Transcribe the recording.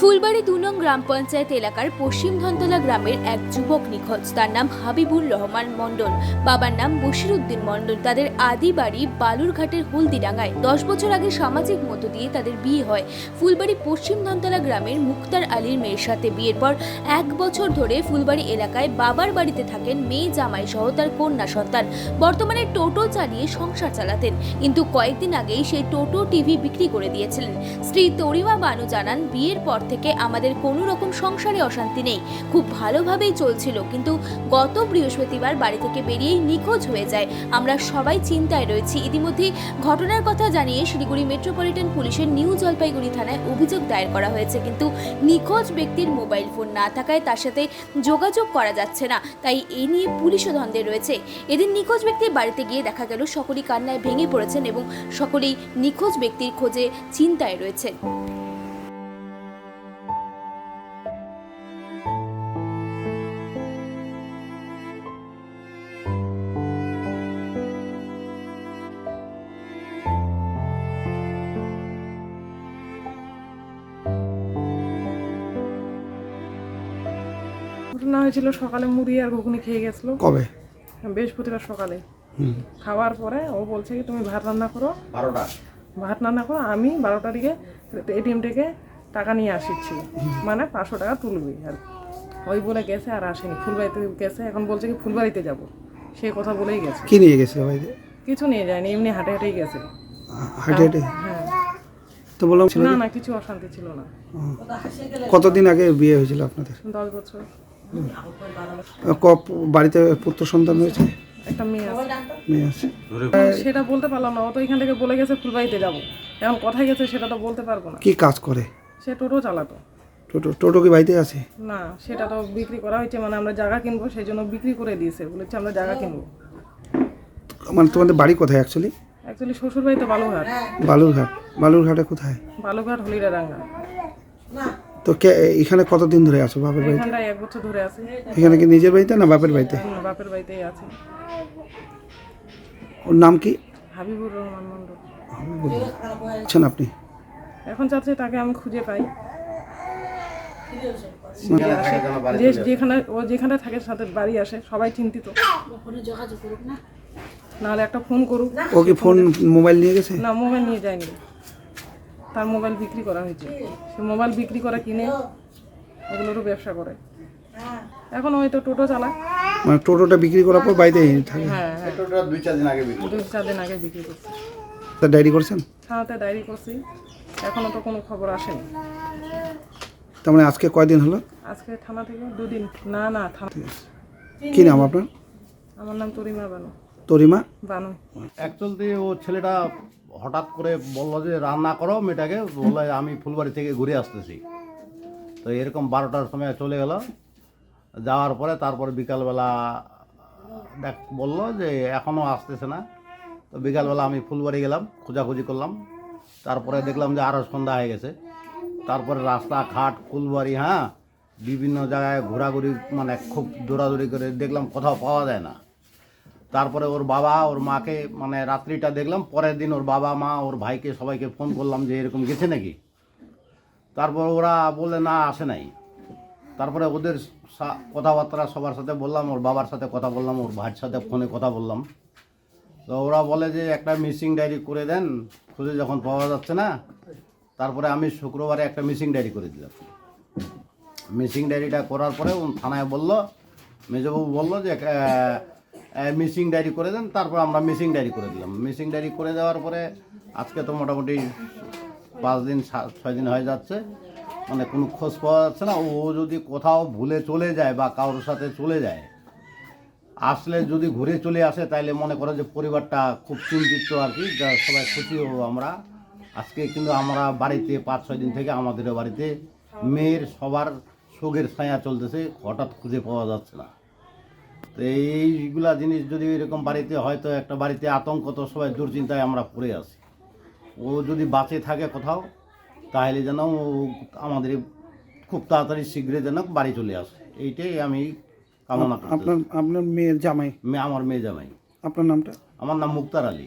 ফুলবাড়ি দু নং গ্রাম পঞ্চায়েত এলাকার পশ্চিম ধনতলা গ্রামের এক যুবক নিখোঁজ। তার নাম হাবিবুর রহমান মণ্ডল। বাবার নাম বশিরউদ্দিন মণ্ডল। তাদের আদি বাড়ি বালুরঘাটের হলদিডাঙ্গায়। দশ বছর আগে সামাজিক মধ্য দিয়ে তাদের বিয়ে হয়। ফুলবাড়ি পশ্চিম ধনতলা গ্রামের মুক্তার আলীর মেয়ের সাথে বিয়ের পর এক বছর ধরে ফুলবাড়ি এলাকায় বাবার বাড়িতে থাকেন মেয়ে জামাই সহ তার কন্যা সন্তান। বর্তমানে টোটো চালিয়ে সংসার চালাতেন। কিন্তু কয়েকদিন আগেই সেই টোটো টিভি বিক্রি করে দিয়েছিলেন। স্ত্রী তরিমা বানু জানান, বিয়ের পর থেকে আমাদের কোনো রকম সংসারে অশান্তি নেই। খুব ভালোভাবেই চলছিল, কিন্তু গত বৃহস্পতিবার বাড়ি থেকে বেরিয়েই নিখোঁজ হয়ে যায়। আমরা সবাই চিন্তায় রয়েছি। ইতিমধ্যেই ঘটনার কথা জানিয়ে শিলিগুড়ি মেট্রোপলিটন পুলিশের নিউ জলপাইগুড়ি থানায় অভিযোগ দায়ের করা হয়েছে, কিন্তু নিখোঁজ ব্যক্তির মোবাইল ফোন না থাকায় তার সাথে যোগাযোগ করা যাচ্ছে না। তাই এ নিয়ে পুলিশও ধন্দে রয়েছে। এদিন নিখোঁজ ব্যক্তির বাড়িতে গিয়ে দেখা গেল, সকলেই কান্নায় ভেঙে পড়েছেন এবং সকলেই নিখোঁজ ব্যক্তির খোঁজে চিন্তায় রয়েছেন। ঘটনা হয়েছিল সকালে মুড়ি আর ঘুগনি খেয়ে গেছিল। কবে? বৃহস্পতিবার সকালে। খাওয়ার পরে ও বলছে কি তুমি ভাত রান্না করো। বারোটা। ভাত রান্না করো আমি বারোটা দিকে এটিএম থেকে টাকা নিয়ে আসিছি। মানে পাঁচশো টাকা তুলবি। আর ওই বলে গেছে আর আসেনি। ফুলবাড়িতে গেছে এখন বলছে কি ফুলবাড়িতে যাব। সে কথা বলেই গেছে। কি নিয়ে গেছে বাড়িতে? কিছু নিয়ে যায়নি এমনি হাঁটে হাঁটেই গেছে। হাঁটে হাঁটে? হ্যাঁ। তো বললাম না না কিছু অশান্তি ছিল না। কতদিন আগে বিয়ে হয়েছিল আপনাদের? দশ বছর। কপ বাড়িতে পুত্র সন্তান হয়েছে একটা মেয়ে আছে। মেয়ে আছে। সেটা বলতে পারলাম না ও তো এখান থেকে বলে গেছে ফুলবাড়িতে যাব। এখন কোথায় গেছে সেটা তো বলতে পারব না। কি কাজ করে? সে টোটো চালাতো। টোটো টোটো কি বাড়িতে আছে? না সেটা তো বিক্রি করা হয়েছে মানে আমরা জায়গা কিনবো সেই জন্য বিক্রি করে দিয়েছে বলেছে আমরা জায়গা কিনবো। মানে তোমাদের বাড়ি কোথায় অ্যাকচুয়ালি অ্যাকচুয়ালি শ্বশুর বাড়ি তো বালুঘাট বালুরঘাট। বালুরঘাটে কোথায়? বালুরঘাট বালুঘাট হলিডারাঙ্গা তো কে এখানে কতদিন ধরে আছো বাপের বাড়িতে? এখানটায় এক বছর ধরে আছে। এখানে কি নিজের বাড়িতে না বাপের বাড়িতে? হুম, বাপের বাড়িতেই আছে। ওর নাম কি? হাবিবুর রহমান মন্ডল আছেন আপনি? এখন চাচ্ছে তাকে আমি খুঁজে পাই। যে যেখানে ও যেখানে থাকে সাথে বাড়ি আসে সবাই চিন্তিত। নাহলে একটা ফোন করুক। ও কি ফোন মোবাইল নিয়ে গেছে? না মোবাইল নিয়ে যায়নি। তার মোবাইল বিক্রি করা হয়েছে। সে মোবাইল বিক্রি করে কিনে ওগুলোরও ব্যবসা করে। এখন ওই তো টোটো চালায়। মানে টোটোটা বিক্রি করার পর বাড়িতে থাকে? হ্যাঁ হ্যাঁ। টোটোটা দুই চার দিন আগে বিক্রি দুই চার দিন আগে বিক্রি করছে। তা ডায়েরি করছেন? থানাতে ডায়েরি করছি। এখনও তো কোনো খবর আসেনি। তার মানে আজকে কয়দিন হলো? আজকে থানা থেকে দুদিন। না না থানা কি নাম আপনার? আমার নাম তরিমা বানু। তরিমা? বানু। অ্যাকচুয়ালি ও ছেলেটা হঠাৎ করে বলল যে, রান্না করো মেয়েটাকে। বলল, আমি ফুলবাড়ি থেকে ঘুরে আসতেছি। তো এরকম বারোটার সময় চলে গেল। যাওয়ার পরে তারপরে বিকালবেলা দেখ, বলল যে এখনও আসতেছে না। তো বিকালবেলা আমি ফুলবাড়ি গেলাম, খোঁজাখুঁজি করলাম। তারপরে দেখলাম যে আরও সন্ধ্যা হয়ে গেছে। তারপরে রাস্তাঘাট ফুলবাড়ি হ্যাঁ? বিভিন্ন জায়গায় ঘোরাঘুরি মানে খুব দৌড়াদৌড়ি করে দেখলাম কোথাও পাওয়া যায় না। তারপরে ওর বাবা, ওর মাকে মানে রাত্রিটা দেখলাম, পরের দিন ওর বাবা, মা, ওর ভাইকে সবাইকে ফোন করলাম যে এরকম গেছে নাকি? তারপর ওরা বলে না, আসে নাই। তারপরে ওদের কথাবার্তা সবার সাথে বললাম, ওর বাবার সাথে কথা বললাম, ওর ভাইয়ের সাথে ফোনে কথা বললাম। তো ওরা বলে যে, একটা মিসিং ডায়েরি করে দেন, খুঁজে যখন পাওয়া যাচ্ছে না, তারপরে আমি শুক্রবারে একটা মিসিং ডায়েরি করে দিলাম। মিসিং ডায়েরিটা করার পরে থানায় বলল, মেজবাবু বলল যে মিসিং ডায়েরি করে দেন, তারপর আমরা মিসিং ডায়েরি করে দিলাম। মিসিং ডায়েরি করে দেওয়ার পরে আজকে তো মোটামুটি পাঁচ দিন ছয় দিন হয়ে যাচ্ছে। মানে কোনো খোঁজ পাওয়া যাচ্ছে না। ও যদি কোথাও ভুলে চলে যায় বা কারোর সাথে চলে যায়, আসলে যদি ঘুরে চলে আসে, তাইলে মনে করো যে পরিবারটা খুব চিন্তিত আর কি, যা সবাই খুশি হব আমরা। আজকে কিন্তু আমরা বাড়িতে পাঁচ, ছয় দিন থেকে আমাদের বাড়িতে মেয়ের সবার শোকের ছায়া চলতেছে, হঠাৎ খুঁজে পাওয়া যাচ্ছে না। তো এইগুলা জিনিস যদি এরকম বাড়িতে হয়তো একটা বাড়িতে আতঙ্ক তো সবাই দুশ্চিন্তায় আমরা পড়ে আছি। ও যদি বাঁচে থাকে কোথাও তাহলে যেন ও আমাদের খুব তাড়াতাড়ি শীঘ্রই যেন বাড়ি চলে আসে। এইটাই আমি কামনা আপনার আপনার মেয়ের জামাই? মেয়ে আমার মেয়ে জামাই। আপনার নামটা? আমার নাম মুক্তার আলী।